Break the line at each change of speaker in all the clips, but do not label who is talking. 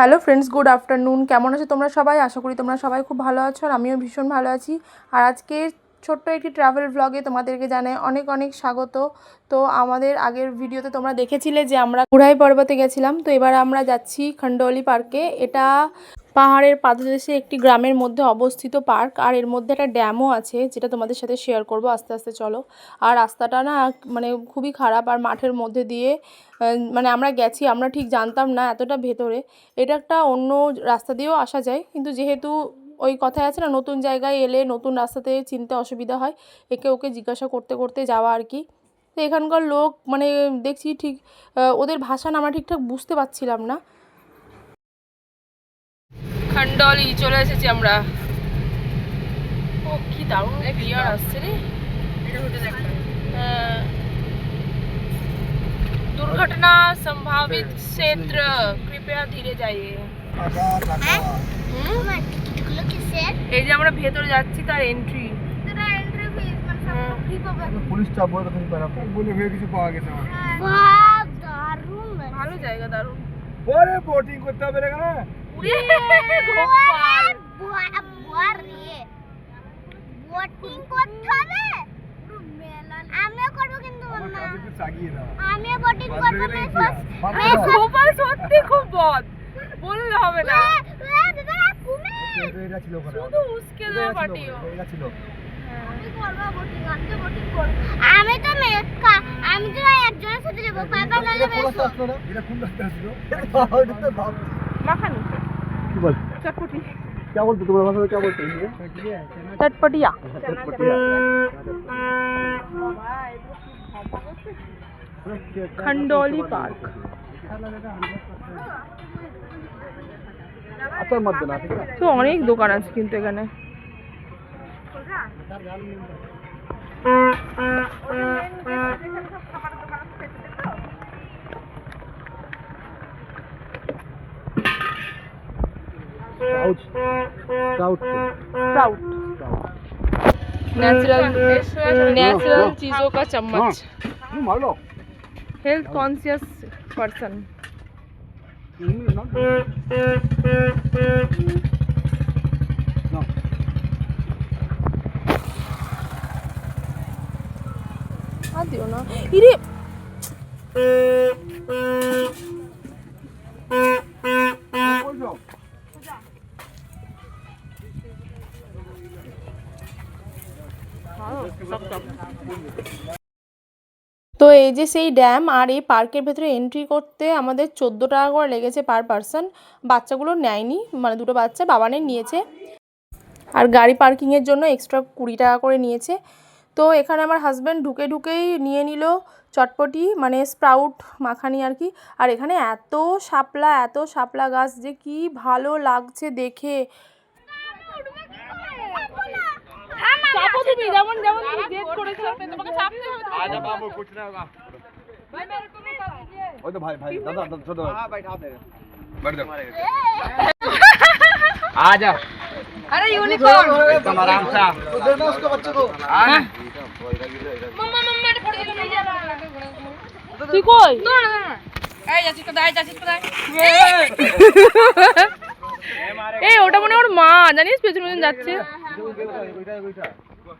Hello friends good afternoon কেমন আছো তোমরা সবাই? আশা করি তোমরা সবাই খুব ভালো আছো আর আমিও ভীষণ ভালো আছি। আর আজকে ছোট্ট একটি ট্রাভেল ব্লগে তোমাদেরকে জানাই অনেক অনেক স্বাগত। তো আমাদের আগের ভিডিওতে তোমরা দেখেছিলে যে আমরা ঘুরাই পর্বতে গেছিলাম। তো এবার আমরা যাচ্ছি খন্ডোলি পার্কে এটা পাহাড়ের পাদদেশে একটি গ্রামের মধ্যে অবস্থিত পার্ক, আর এর মধ্যে একটা ড্যামও আছে যেটা তোমাদের সাথে শেয়ার করব। আস্তে আস্তে চলো। আর রাস্তাটা না মানে খুবই খারাপ, আর মাঠের মধ্যে দিয়ে মানে আমরা গেছি, আমরা ঠিক জানতাম না এতটা ভেতরে। এটা একটা অন্য রাস্তা দিয়েও আসা যায়, কিন্তু যেহেতু ওই কথায় আছে না, নতুন জায়গায় এলে নতুন রাস্তাতে চিনতে অসুবিধা হয়, একে ওকে জিজ্ঞাসা করতে করতে যাওয়া আর কি। তো এখানকার লোক মানে দেখছি ঠিক ওদের ভাষা না আমরা ঠিকঠাক বুঝতে পারছিলাম না। খান্ডলি চলে এসেছি আমরা। ও কি দারুণ বিয়ার আসছে রে। হ্যাঁ। দুর্ঘটনা সম্ভাবিত ক্ষেত্র কৃপয়া ধীরে যাইয়ে। এই যে আমরা ভেতরে যাচ্ছি তার এন্ট্রি
পুলিশ চাপ বলে হয়ে কিছু পাওয়া গেছে
ভালো জায়গা দারুণ।
পরে বোটিং করতে হবে এখানে।
বোটিং করতে হবে আমিও করব কিন্তু আমিও বোটিং করব
গোপাল সত্যি খুব বদ। বললে হবে না। শুধু উস্কে দেওয়া পাটিও।
আমি তো আমি তো একজনের সাথে যাব। নালে
মাখানি।
কি বল?
চটপটি
क्या बोलते तुम्हारा भाषा में क्या बोलते हैं
চটপটিয়া
चटपटिया
खंडोली पार्क
আচার মত দেনা ঠিক আছে
তো অনেক দোকান আছে কিন্তু এখানে
south south
south natural natural चीज़ों का चम्मच हेल्थ कॉन्शियस पर्सन
ना।
তো এই যে সেই ড্যাম আর এই পার্কের ভেতরে এন্ট্রি করতে আমাদের চোদ্দ টাকা করে লেগেছে পার পার্সন বাচ্চাগুলো নেয়নি মানে দুটো বাচ্চা বাবানের নিয়েছে। আর গাড়ি পার্কিংয়ের জন্য এক্সট্রা কুড়ি টাকা করে নিয়েছে। তো এখানে আমার হাজব্যান্ড ঢুকে ঢুকেই নিয়ে নিল চটপটি মানে স্প্রাউট মাখানি আর কি। আর এখানে এত শাপলা এত শাপলা গাছ যে কি ভালো লাগছে দেখে। চাপো তুমি যেমন যেমন তুমি জেদ করেছো তোমাকে চাপতে হবে
आजा बाबू कुछ ना होगा वो तो भाई भाई दादा दादा छोड़ो हां बैठा दे बैठ जाओ आजा
আরে ইউনিকর্ন
एकदम आराम से तो देना उसको बच्चे को हां
তুই কই এই ওটা মনে হয় ওর মা জানিস পেছন পেছন যাচ্ছে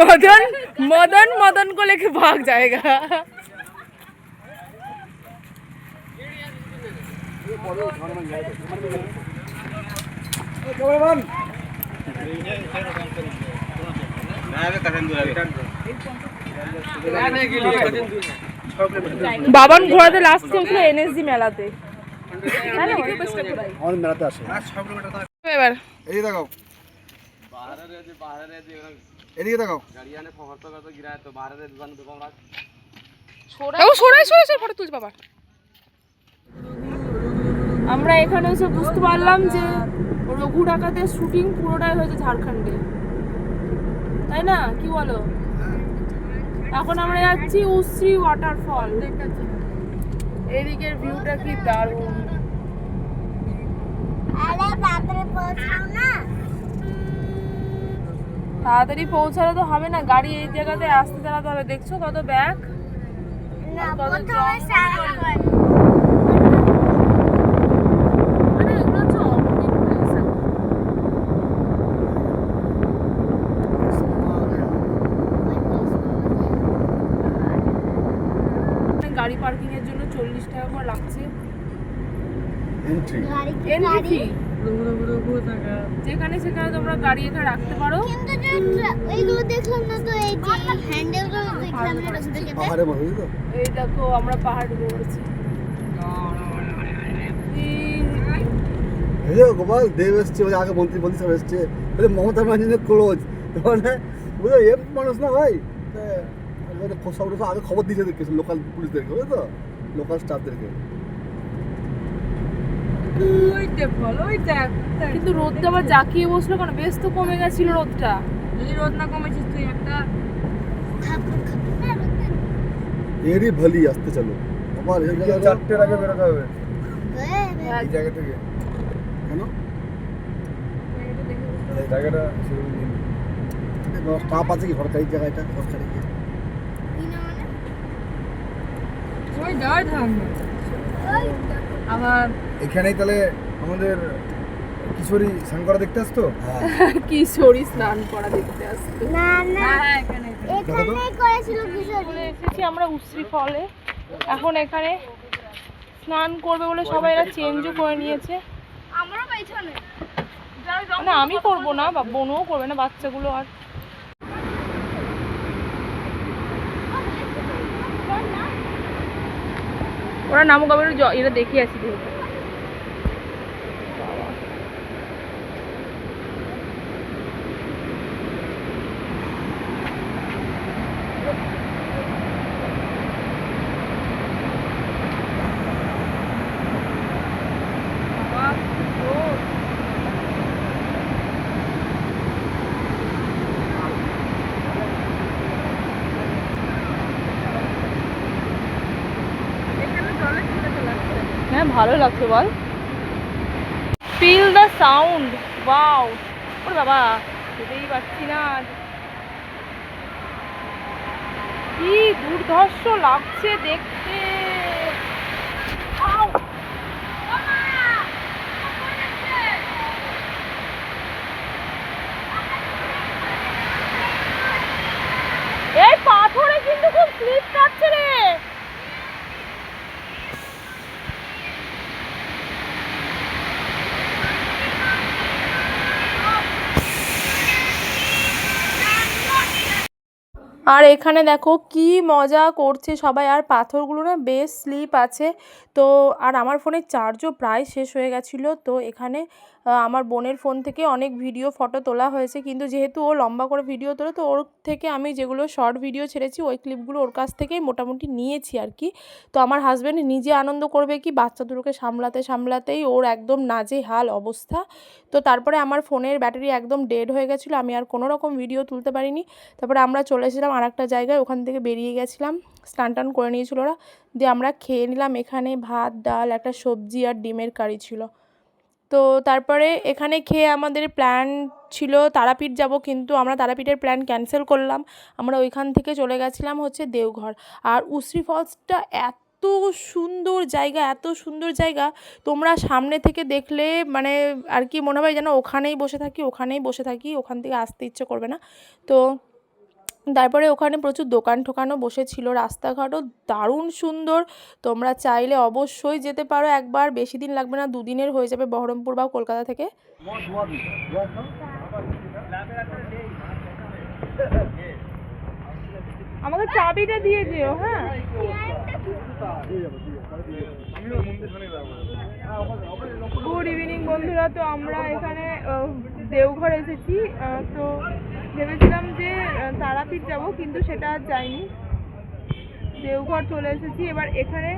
मदन मदन मदन को लेके भाग जाएगा
कैमरामैन
বাবান ঘোরাতে লাস্ট উঠলো এনএসজি মেলাতে
और मेरा तो আসে
এবার
এদিকে তাকাও। এদিকে তাকাও
ও সরাই সরাই সরাই ফটো তুলছে বাবা। আমরা এখানে এসে বুঝতে পারলাম যে রঘু ডাকাতের শুটিং পুরোটাই হয়েছে ঝাড়খণ্ডে। তাই না? কি বলো? এখন আমরা যাচ্ছি উশ্রী ওয়াটারফল এদিকের ভিউটা কি দারুণ।
আরে তাড়াতাড়ি পৌঁছাও না।
তাড়াতাড়ি পৌঁছালে তো হবে না গাড়ি এই জায়গাতে আসতে চালাতে হবে দেখছ কত ব্যাগ। মানে গাড়ি পার্কিং এর জন্য চল্লিশ টাকা করে লাগছে।
এন্ট্রি
এন্ট্রি যেখানে সেখানে তোমরা গাড়ি এখানে রাখতে পারো।
কিন্তু এইগুলো দেখলাম না তো এই যে হ্যান্ডেল দেখলাম না রোজ থেকে
পাহাড়ে বসে তো।
এই দেখো আমরা পাহাড় ঘুরছি
এই যে গোপাল দেব এসছে ওই আগে মন্ত্রী মন্ত্রী সব এসছে। ওই মমতা ক্লোজ মানে বুঝলো মানুষ না ভাই। সব আগে খবর দিয়েছে দেখে লোকাল পুলিশদেরকে বুঝলো লোকাল স্টাফদেরকে
কিন্তু রোদটা আবার জাকিয়ে বসল কেন? বেশ তো কমে গেছিল রোদটা।
এরই ভলি আসতে চলো। গোপাল এই জায়গাটা
চারটের আগে বেরোতে হবে।
হ্যাঁ,
এই জায়গা থেকে
কেন?
এই জায়গাটা।
স্টাফ আছে কি সরকারি জায়গাটা সরকারি
আবার
এখানেই তাহলে আমাদের কিশোরী স্নান করা দেখতে আসতো?
হ্যাঁ।
কিশোরী স্নান করা দেখতে আসতো।
না না।
হ্যাঁ,
এখানেই করেছিল কিশোরী।
এসেছি আমরা উশ্রী ফলে। এখন এখানে স্নান করবে বলে সবাই এরা চেঞ্জও করে নিয়েছে।
আমারও পেছনে।
মানে আমি করব না বা বোনও করবে না বাচ্চাগুলো আর ওরা নামুক আবার জ- এটা দেখে আসি যেহেতু। লাগছে বল। ফিল দ্য সাউন্ড ওয়াও ওরে বাবা যেতেই পারছি না কি দুর্ধর্ষ লাগছে দেখতে। এই পাথরে কিন্তু খুব স্লিপ কাটছে রে। আর এখানে দেখো কি মজা করছে সবাই। আর পাথরগুলো না বেশ স্লিপ আছে। তো আর আমার ফোনের চার্জও প্রায় শেষ হয়ে গেছিল। তো এখানে আমার বোনের ফোন থেকে অনেক ভিডিও, ফটো তোলা হয়েছে। কিন্তু যেহেতু ও লম্বা করে ভিডিও তোলে, তো ওর থেকে আমি যেগুলো শর্ট ভিডিও ছেড়েছি, ওই ক্লিপগুলো ওর কাছ থেকেই মোটামুটি নিয়েছি আর কি। তো আমার হাজব্যান্ড নিজে আনন্দ করবে কি, বাচ্চা দুটোকে সামলাতে সামলাতেই ওর একদম নাজেহাল অবস্থা। তো তারপরে আমার ফোনের ব্যাটারি একদম ডেড হয়ে গেছিল, আমি আর কোনো রকম ভিডিও তুলতে পারিনি। তারপরে আমরা চলে এসেছিলাম আর একটা জায়গায়, ওখান থেকে বেরিয়ে গেছিলাম। স্নান টান করে নিয়েছিল ওরা। দিয়ে আমরা খেয়ে নিলাম, এখানে ভাত, ডাল, একটা সবজি আর ডিমের কারি ছিল। তো তারপরে এখানে খেয়ে আমাদের প্ল্যান ছিল তারাপীঠ যাব, কিন্তু আমরা তারাপীঠের প্ল্যান ক্যান্সেল করলাম। আমরা ওইখান থেকে চলে গেছিলাম হচ্ছে দেওঘর। আর উশ্রী ফলসটা এত সুন্দর জায়গা, এত সুন্দর জায়গা। তোমরা সামনে থেকে দেখলে মানে আর কি মনে হয় যেন ওখানেই বসে থাকি, ওখানেই বসে থাকি, ওখান থেকে আসতে ইচ্ছে করবে না। তো তারপরে ওখানে প্রচুর দোকান ঠোকানও বসেছিল। রাস্তাঘাটও দারুণ সুন্দর। তোমরা চাইলে অবশ্যই যেতে পারো। একবার বেশি দিন লাগবে না, দুদিনের হয়ে যাবে বহরমপুর বা কলকাতা থেকে। আমাকে চাবিটা দিয়ে যেও হ্যাঁ। গুড ইভিনিং বন্ধুরা, তো আমরা এখানে দেওঘর এসেছি তো তারাপীঠ যাব, কিন্তু সেটা আর যাইনি। দেওঘর চলে এসেছি। এবার এখানে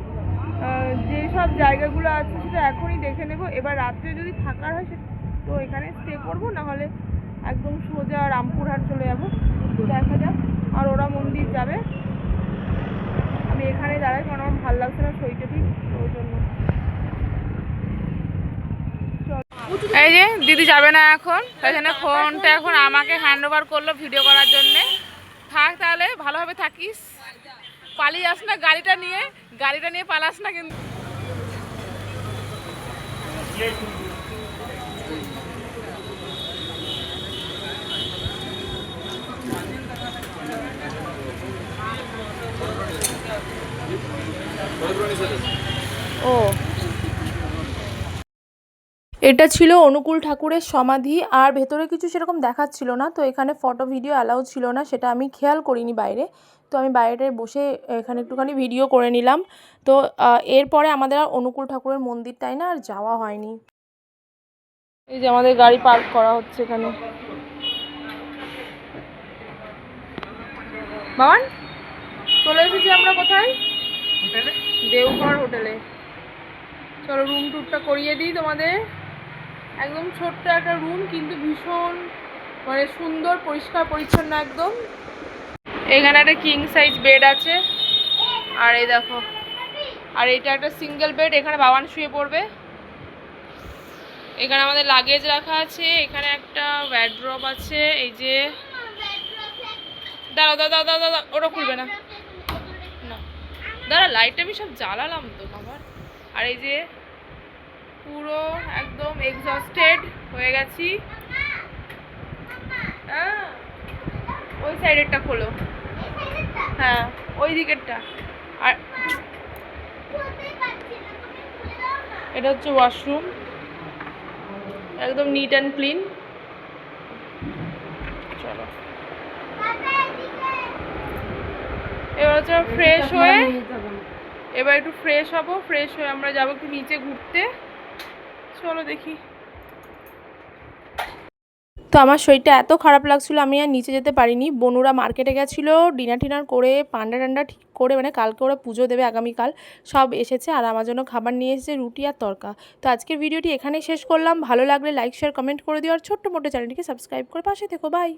যেসব জায়গাগুলো আছে সেটা এখনই দেখে নেব। এবার রাত্রে যদি থাকার হয় তো এখানে স্টে করব, নাহলে একদম সোজা রামপুরহাট চলে যাব। দেখা যাক। আর ওরা মন্দির যাবে। আমি এখানে দাঁড়াই, কারণ আমার ভালো লাগছে না শরীরটা ঠিক, ওই জন্য। এই যে, দিদি যাবে না এখন। তাই জন্য ফোনটা এখন আমাকে হ্যান্ড ওভার করল ভিডিও করার জন্যে। থাক তাহলে, ভালোভাবে থাকিস। পালিয়ে আস না গাড়িটা নিয়ে গাড়িটা নিয়ে পালাস না কিন্তু। ও। এটা ছিল অনুকূল ঠাকুরের সমাধি আর ভেতরে কিছু সেরকম দেখাচ্ছিল না তো এখানে ফটো ভিডিও অ্যালাউ ছিল না সেটা আমি খেয়াল করিনি বাইরে। তো আমি বাইরেটায় বসে এখানে একটুখানি ভিডিও করে নিলাম। তো এরপরে আমাদের আর অনুকূল ঠাকুরের মন্দিরটাই না আর যাওয়া হয়নি। এই যে আমাদের গাড়ি পার্ক করা হচ্ছে এখানে। বাবান চলে এসেছি আমরা কোথায়? দেওঘর হোটেলে। চলো রুম টুরটা করিয়ে দিই তোমাদের। একদম ছোট্ট একটা রুম কিন্তু ভীষণ মানে সুন্দর, পরিষ্কার, পরিচ্ছন্ন একদম। এখানে একটা কিং সাইজ বেড আছে। আর এই দেখো, আর এটা একটা সিঙ্গেল বেড এখানে বাবান শুয়ে পড়বে। এখানে আমাদের লাগেজ রাখা আছে, এখানে একটা ব্যাড্রপ আছে, এই যে দাঁড়াও দাঁড়াও দাঁড়াও দাঁড়াও ওটা খুলবে না। দাঁড়া লাইট আমি সব জ্বালালাম তো আবার আর এই যে পুরো একদম এক্সস্টেড হয়ে গেছি। হ্যাঁ ওই সাইডেরটা খোলো। হ্যাঁ ওই দিকেরটা। আর এটা হচ্ছে ওয়াশরুম একদম নিট অ্যান্ড ক্লিন চলো। এবার হচ্ছে ফ্রেশ হয়ে এবার একটু ফ্রেশ হব। ফ্রেশ হয়ে আমরা যাব একটু নিচে ঘুরতে। চলো দেখি। তো আমার শরীরটা এত খারাপ লাগছিল, আমি আর নিচে যেতে পারিনি। বনুরা মার্কেটে গেছিল, ডিনার টিনার করে, পান্ডা টান্ডা ঠিক করে মানে কালকে ওরা পুজো দেবে আগামীকাল, সব এসেছে আর আমার জন্য খাবার নিয়ে এসেছে রুটি আর তরকা। তো আজকের ভিডিওটি এখানেই শেষ করলাম। ভালো লাগলে লাইক শেয়ার কমেন্ট করে দিও আর ছোট্ট মোটো চ্যানেলটিকে সাবস্ক্রাইব করে পাশে থেকো। বাই